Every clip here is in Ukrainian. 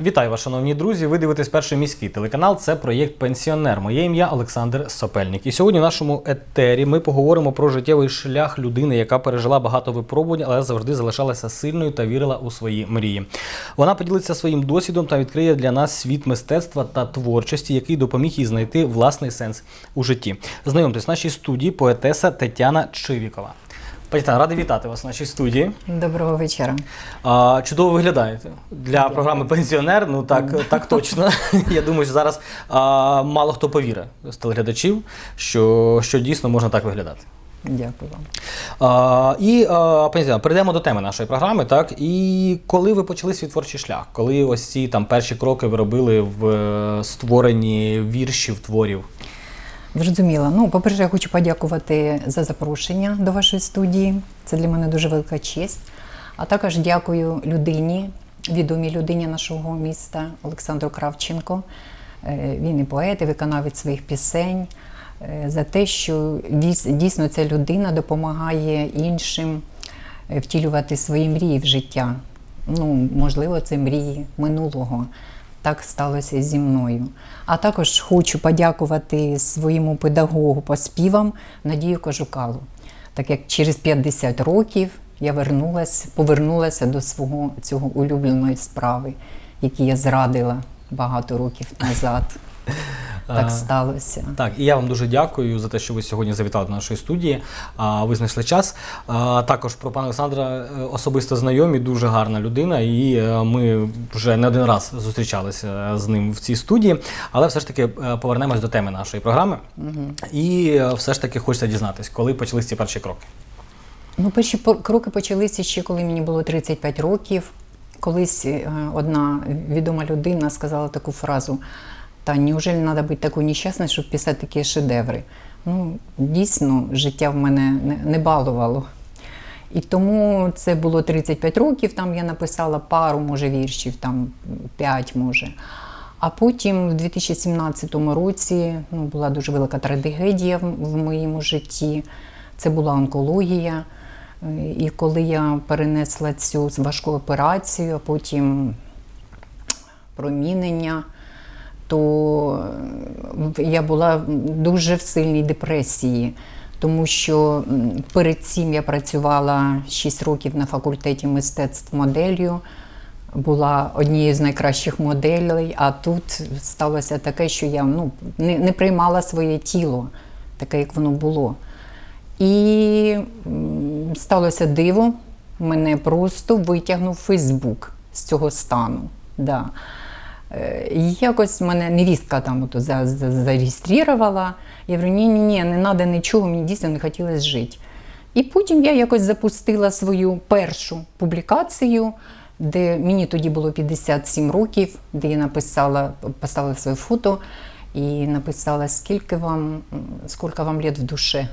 Вітаю вас, шановні друзі. Ви дивитесь перший міський телеканал. Це проєкт Пенсіонер. Моє ім'я Олександр Сопельник. І сьогодні в нашому етері ми поговоримо про життєвий шлях людини, яка пережила багато випробувань, але завжди залишалася сильною та вірила у свої мрії. Вона поділиться своїм досвідом та відкриє для нас світ мистецтва та творчості, який допоміг їй знайти власний сенс у житті. Знайомтесь в нашій студії поетеса Тетяна Чивікова. Пані Тетяна, радий вітати вас в нашій студії. Доброго вечора. А, чудово виглядаєте для програми Пенсіонер. Ну так, так точно. Я думаю, що зараз а, мало хто повірить з телеглядачів, що, що дійсно можна так виглядати. Дякую вам. А, і а, пані Тетяно, перейдемо до теми нашої програми. Так і коли ви почали свій творчий шлях, коли ось ці там перші кроки ви робили в е, створенні віршів, творів. Зрозуміла. Ну, по-перше, я хочу подякувати за запрошення до вашої студії. Це для мене дуже велика честь. А також дякую людині, відомій людині нашого міста Олександру Кравченко. Е, Він і поет, і виконавець своїх пісень. е, За те, що дійсно ця людина допомагає іншим е, втілювати свої мрії в життя. Ну, можливо, це мрії минулого. Так сталося зі мною. А також хочу подякувати своєму педагогу по співам Надію Кожукалу, так як через 50 років я вернулась, повернулася до свого цього улюбленої справи, яку я зрадила багато років назад. Так сталося. Так, і я вам дуже дякую за те, що ви сьогодні завітали до нашої студії. А, ви знайшли час. Також про пана Олександра е, особисто знайомі, дуже гарна людина, і е, ми вже не один раз зустрічалися з ним в цій студії. Але все ж таки е, повернемось до теми нашої програми. І е, все ж таки хочеться дізнатись, коли почались ці перші кроки. Ну, перші кроки почалися ще коли мені було 35 років. Колись е, одна відома людина сказала таку фразу: та неужели треба бути такою нещасною, щоб писати такі шедеври? Ну, дійсно, життя в мене не, балувало. І тому це було 35 років, там я написала пару, може, віршів, там 5, може. А потім, в 2017 році, ну, була дуже велика трагедія в, в моєму житті. Це була онкологія. Е, І коли я перенесла цю важку операцію, а потім промінення, то е, я була дуже в сильній депресії, тому що перед цим я працювала 6 років на факультеті мистецтв моделлю, була однією з найкращих моделей, а тут сталося таке, що я ну, не, не приймала своє тіло, таке, як воно було. І сталося диво, мене просто витягнув Фейсбук з цього стану. Да. Е, і Якось мене невістка там за, зареєструвала. Я говорю, ні, ні, ні, не треба нічого, мені дійсно не хотілося жити. І потім я якось запустила свою першу публікацію, де мені тоді було 57 років, де я написала, поставила своє фото і написала, скільки вам, скільки вам лет в душі.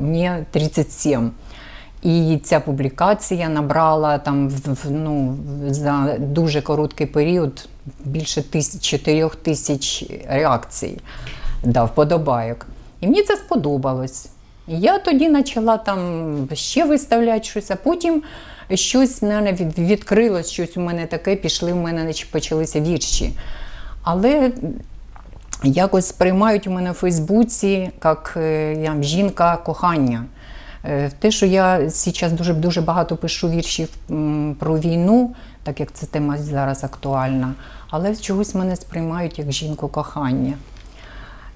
Мені 37. І ця публікація набрала там ну, за дуже короткий період більше тисяч, 4 тисяч реакцій, да, вподобайок. І мені це сподобалось. Я тоді почала там ще виставляти щось, а потім щось мене від, відкрилось, щось у мене таке, пішли в мене почалися вірші. Але якось сприймають у мене в Фейсбуці як е, жінка кохання. Е, Те, що я зараз дуже дуже багато пишу віршів про війну, так як ця тема зараз актуальна, але чогось мене сприймають як жінку кохання.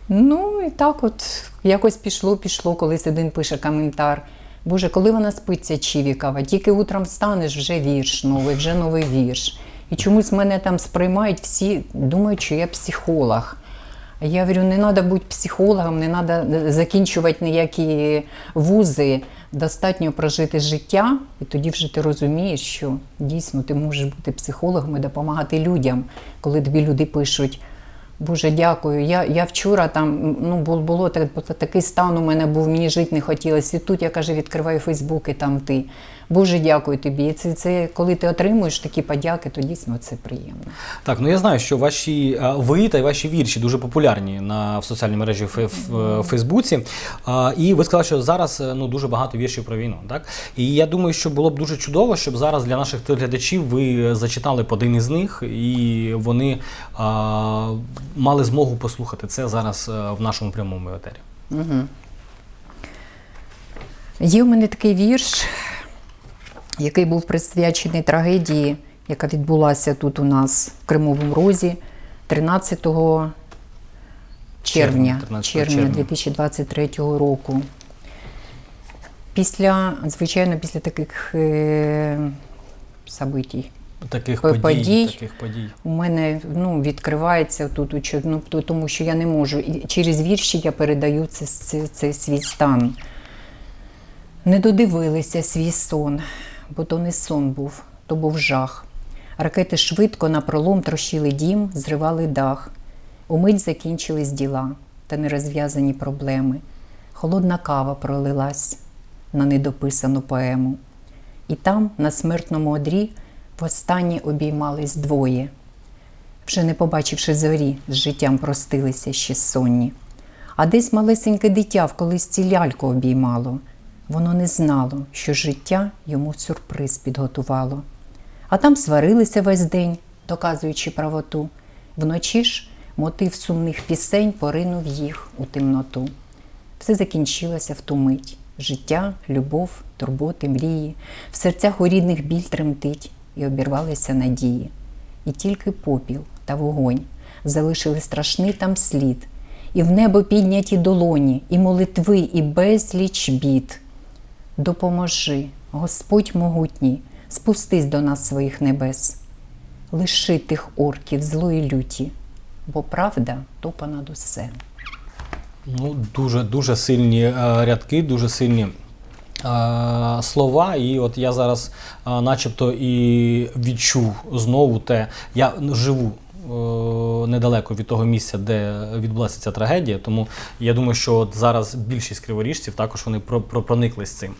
Ну і так от якось пішло, пішло, колись один пише коментар. Боже, коли вона спиться Чівікова, тільки утром встанеш, вже вірш новий, вже новий вірш. І чомусь мене там сприймають всі, думають, що я психолог. Я говорю, не треба бути психологом, не треба закінчувати ніякі вузи. Достатньо прожити життя, і тоді вже ти розумієш, що дійсно ти можеш бути психологом і допомагати людям, коли тобі люди пишуть, Боже, дякую. Я, я вчора там ну, було так, такий стан у мене був, мені жити не хотілося. І тут я каже, відкриваю Фейсбук, і там ти. Боже, дякую тобі. Це, це коли ти отримуєш такі подяки, то дійсно це приємно. Так, ну я знаю, що ваші ви та й ваші вірші дуже популярні на в соціальній мережі в Фейсбуці. А, і ви сказали, що зараз е, ну дуже багато віршів про війну. Так і я думаю, що було б дуже чудово, щоб зараз для наших телеглядачів ви зачитали б один із них, і вони а, мали змогу послухати це зараз е, в нашому прямому етері. Угу. Є у мене такий вірш, який був присвячений трагедії, яка відбулася тут у нас в Кримовому Розі 13 червня, Червня, 13 червня червня. 2023 року. Після, звичайно, після таких е, событій, Таких подій, подій. таких подій. у мене ну, відкривається тут, ну, тому що я не можу. І через вірші я передаю це, це, це свій стан. Не додивилися свій сон, бо то не сон був, то був жах. Ракети швидко на пролом трощили дім, зривали дах. Умить закінчились діла та нерозв'язані проблеми. Холодна кава пролилась на недописану поему. І там, на смертному одрі, востаннє обіймались двоє. Вже не побачивши зорі, з життям простилися ще сонні. А десь малесеньке дитя в колисці ляльку обіймало. Воно не знало, що життя йому сюрприз підготувало. А там сварилися весь день, доказуючи правоту. Вночі ж мотив сумних пісень поринув їх у темноту. Все закінчилося в ту мить. Життя, любов, турботи, мрії. В серцях у рідних біль тремтить і обірвалися надії. І тільки попіл та вогонь залишили страшний там слід, і в небо підняті долоні, і молитви, і безліч бід. Допоможи, Господь могутній, спустись до нас своїх небес. Лиши тих орків злої люті, бо правда то понад усе. Ну, дуже дуже сильні е, рядки, дуже сильні е, слова. І от я зараз, е, начебто, і відчув знову те, я живу. Е, Недалеко від того місця, де відбулася ця трагедія, тому я думаю, що от зараз більшість криворіжців також вони про, про, проникли з цим.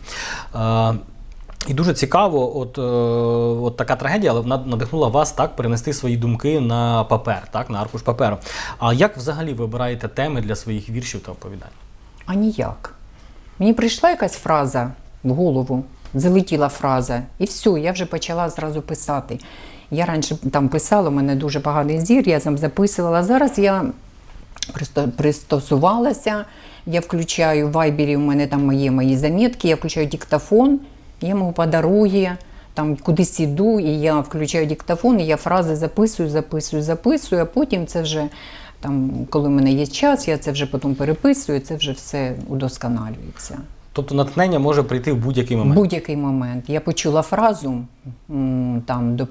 Е, і дуже цікаво, от, е, от така трагедія, але вона надихнула вас так перенести свої думки на папер, так, на аркуш паперу. А як взагалі ви обираєте теми для своїх віршів та оповідань? А ніяк. Мені прийшла якась фраза в голову, залетіла фраза, і все, я вже почала зразу писати. Я раніше там писала, у мене дуже поганий зір, я там записувала. Зараз я пристосувалася, я включаю в вайбері, у мене там є мої замітки, я включаю диктофон, я йому подарує, там кудись іду, і я включаю диктофон, і я фрази записую, записую, записую, а потім це вже. Там, коли в мене є час, я це вже потім переписую, це вже все удосконалюється. Тобто натхнення може прийти в будь-який момент. Будь-який момент. Я почула фразу там до.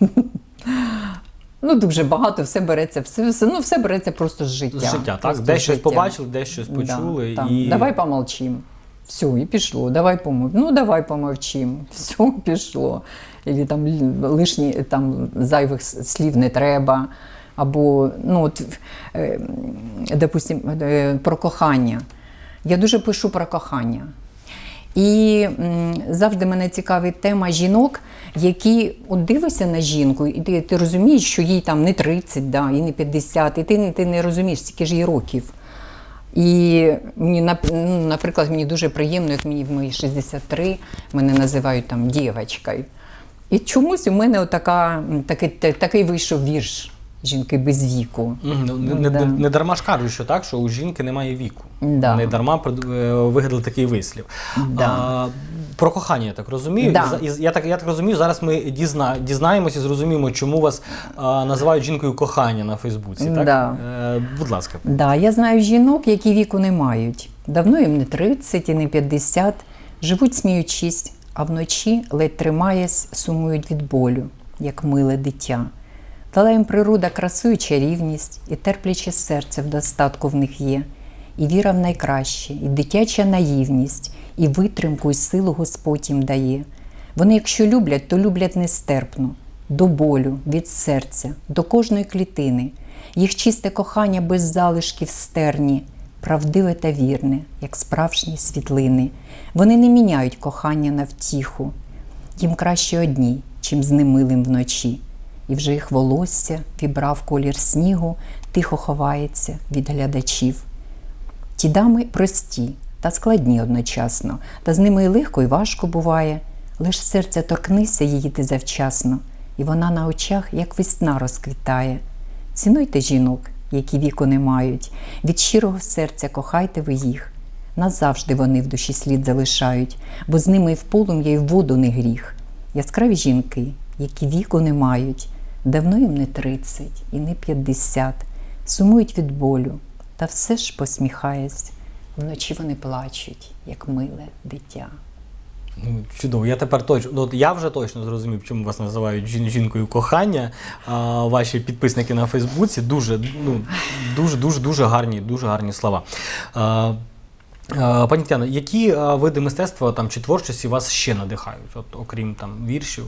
Ну, дуже багато, все береться, все, все, ну, все береться просто з життя. З життя, так? Десь щось побачили, десь щось почули. Да, і... Давай помолчим. Все, і пішло, давай помов. Ну, давай помовчим. Все, пішло. Или там лишні там, зайвих слів не треба. Або, ну, от, е, допустим, е, про кохання. Я дуже пишу про кохання. І завжди мене цікавить тема жінок, які от дивишся на жінку, і ти, ти розумієш, що їй там не 30, да, і не 50, і ти, ти не розумієш, скільки ж їй років. І мені, ну, наприклад, мені дуже приємно, як мені в мої 63 мене називають там дівчинкою. І чомусь у мене отака, такий, такий вийшов вірш жінки без віку. Ну, Не, не, Да. не, не дарма ж кажуть, що так, що у жінки немає віку. Да. Не дарма е, вигадали такий вислів. Да. А, про кохання, я так розумію. Да. І я, так, я так розумію, зараз ми дізна, дізнаємося і зрозуміємо, чому вас а, називають жінкою кохання на Фейсбуці. Так? Да. Е, будь ласка. Да, я знаю жінок, які віку не мають. Давно їм не 30 і не 50, живуть сміючись, а вночі ледь тримаясь, сумують від болю, як миле дитя. Дала їм природа красу і чарівність, і терпляче серце в достатку в них є, і віра в найкраще, і дитяча наївність, і витримку, і силу Господь їм дає. Вони, якщо люблять, то люблять нестерпно, до болю, від серця, до кожної клітини. Їх чисте кохання без залишків стерні, правдиве та вірне, як справжні світлини. Вони не міняють кохання на втіху. Їм краще одній, чим з немилим вночі. І вже їх волосся вібрав колір снігу, тихо ховається від глядачів. Ті дами прості та складні одночасно, та з ними і легко, і важко буває. Лиш серця торкнися її ти завчасно, і вона на очах, як весна, розквітає. Цінуйте жінок, які віку не мають, від щирого серця кохайте ви їх. Назавжди вони в душі слід залишають, бо з ними і в полум'я, і в воду не гріх. Яскраві жінки, які віку не мають, давно їм не тридцять і не п'ятдесят, сумують від болю, та все ж посміхаясь, вночі вони плачуть, як миле дитя. Ну, Чудово, я тепер точно. Ну, я вже точно зрозумів, чому вас називають жін- жінкою кохання. А, ваші підписники на Фейсбуці дуже, ну, дуже, дуже, дуже гарні, дуже гарні слова. А, а, пані Тетяно, які види мистецтва там, чи творчості вас ще надихають, от, окрім там, віршів?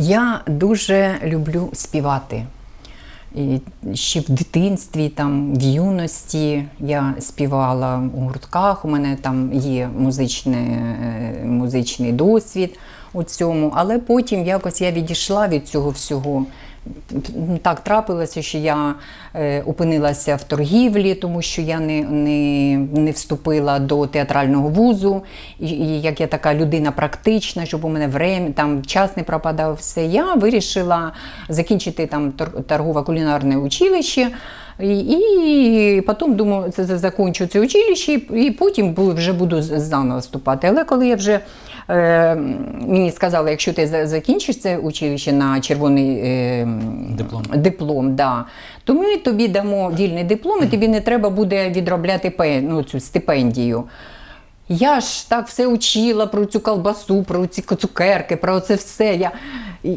Я дуже люблю співати. І ще в дитинстві, там, в юності я співала у гуртках, у мене там є музичне, е, музичний досвід у цьому, але потім якось я відійшла від цього всього. Так трапилося, що я е, опинилася в торгівлі, тому що я не, не, не вступила до театрального вузу. І, і як я така людина практична, щоб у мене время, там час не пропадав, все, я вирішила закінчити там тор- торгово-кулінарне училище. І, і потім думаю, це закінчу це училище, і потім вже буду заново вступати. Але коли я вже мені сказали, якщо ти закінчиш це училище на червоний е, Диплом. диплом да, то ми тобі дамо вільний диплом, і тобі не треба буде відробляти ну, цю стипендію. Я ж так все учила про цю колбасу, про ці цукерки, про це все. Я,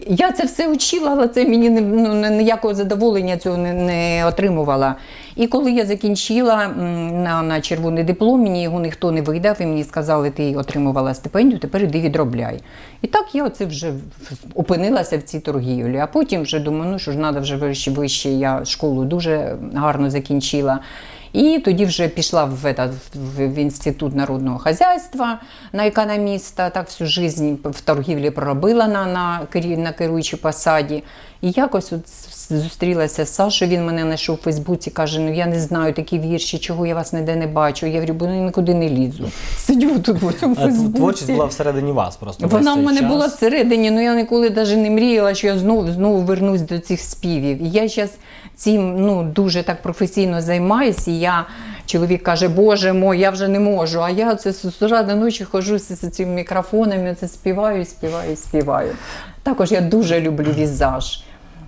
я це все учила, але це мені ну, ніякого задоволення цього не, не отримувала. І коли я закінчила на, на червоний диплом, мені його ніхто не видав, і мені сказали, ти отримувала стипендію, тепер іди відробляй. І так я оце вже опинилася в цій торгівлі. А потім вже думаю, ну що ж треба вже вище, вище. Я школу дуже гарно закінчила. І тоді вже пішла в, этот, в, в інститут народного хазяйства на економіста, так всю життя в торгівлі проробила на, на, на керуючій посаді. І якось от зустрілася з Сашою, він мене знайшов у Фейсбуці, каже: ну я не знаю такі вірші, чого я вас ніде не бачу. Я говорю, бо ну, нікуди не лізу. Сидю тут в цьому Фейсбуці. Творчість була всередині вас просто. Вона в мене час. була всередині, але я ніколи навіть не мріяла, що я знову знову вернусь до цих співів. І я зараз цим ну, дуже так професійно займаюся. Я чоловік каже, Боже мой, я вже не можу. А я це до ночі хожу з цими мікрофонами, це співаю, співаю, співаю. Також я дуже люблю візаж.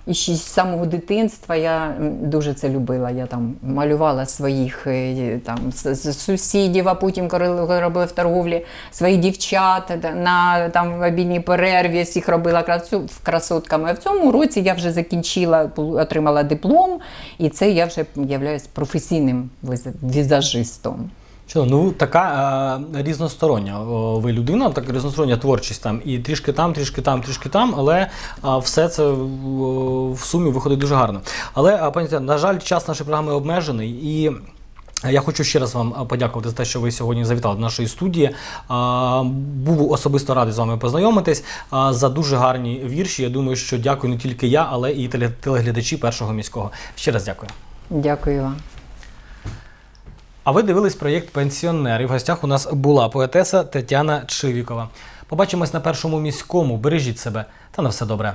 І ще з самого дитинства я дуже це любила. Я там малювала своїх е, там, сусідів, а потім, робила в торговлі, своїх дівчат на там, в обідній перерві, всіх робила красу- красотками. А в цьому році я вже закінчила, отримала диплом, і це я вже являюсь професійним візажистом. Що, ну така е, різностороння ви людина, так різностороння творчість там і трішки там, трішки там, трішки там, але а, все це в, в сумі виходить дуже гарно. Але пані на жаль, час нашої програми обмежений і. Я хочу ще раз вам подякувати за те, що ви сьогодні завітали до нашої студії. Був особисто радий з вами познайомитись за дуже гарні вірші. Я думаю, що дякую не тільки я, але і теле- телеглядачі першого міського. Ще раз дякую. Дякую вам. А ви дивились проєкт Пенсіонер. І в гостях у нас була поетеса Тетяна Чивікова. Побачимось на першому міському. Бережіть себе та на все добре.